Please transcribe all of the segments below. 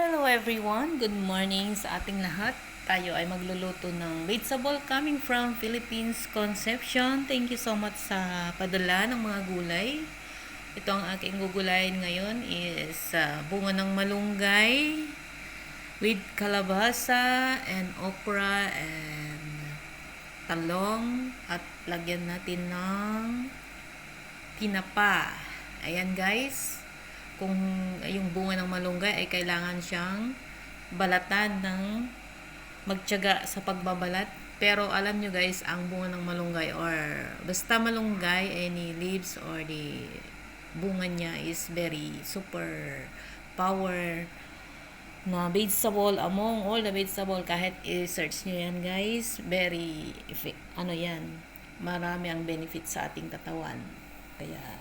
Hello everyone, good morning sa ating lahat. Tayo ay magluluto ng vegetable coming from Philippines Conception. Thank you so much sa padala ng mga gulay. Ito ang aking gugulayin ngayon is uh, bunga ng malunggay with kalabasa and okra and talong at lagyan natin ng tinapa. Ayan guys kung yung bunga ng malunggay ay kailangan siyang balatan ng magtiyaga sa pagbabalat. Pero alam nyo guys, ang bunga ng malunggay or basta malunggay, any leaves or the bunga niya is very super power na vegetable among all the vegetable kahit i-search nyo yan guys very ano yan marami ang benefit sa ating katawan kaya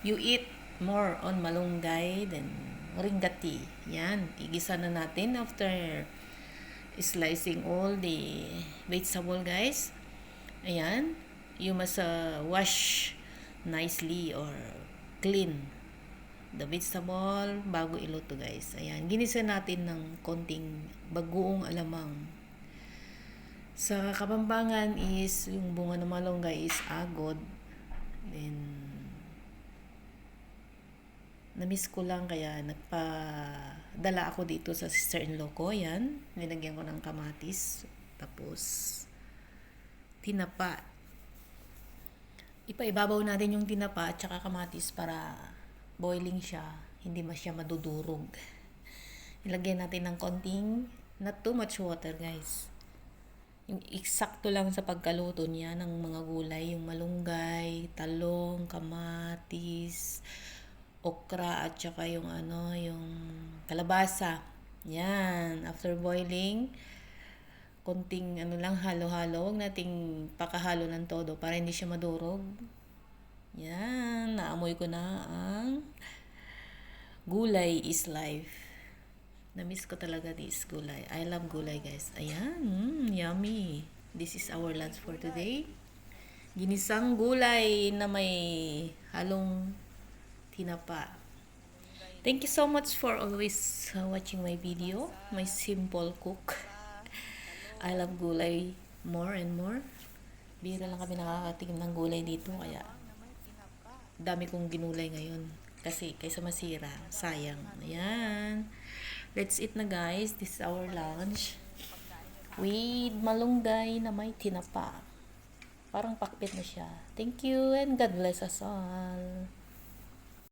you eat more on malunggay than ringati. Yan, igisa na natin after slicing all the vegetable guys. Ayan, you must uh, wash nicely or clean the vegetable bago iluto guys. Ayan, ginisa natin ng konting bagoong alamang. Sa Kapampangan is yung bunga ng malunggay is agod. Then na-miss ko lang kaya nagpa-dala ako dito sa sister-in-law ko. Yan. Nilagyan ko ng kamatis. Tapos, tinapa. Ipaibabaw natin yung tinapa at saka kamatis para boiling siya. Hindi mas siya madudurog. Ilagyan natin ng konting, not too much water guys. Yung eksakto lang sa pagkaluto niya ng mga gulay, yung malunggay, talong, kamatis, okra at saka yung ano, yung kalabasa. Yan, after boiling, konting ano lang halo-halo, wag nating pakahalo ng todo para hindi siya madurog. Yan, naamoy ko na ang gulay is life. Na-miss ko talaga this gulay. I love gulay, guys. Ayan, mm, yummy. This is our lunch for today. Ginisang gulay na may halong tinapa. Thank you so much for always watching my video, my simple cook. I love gulay more and more. Bira lang kami nakakatingin ng gulay dito kaya dami kong ginulay ngayon. Kasi kaysa masira, sayang. Ayan. Let's eat na guys. This is our lunch. With malunggay na may tinapa. Parang pakpit na siya. Thank you and God bless us all.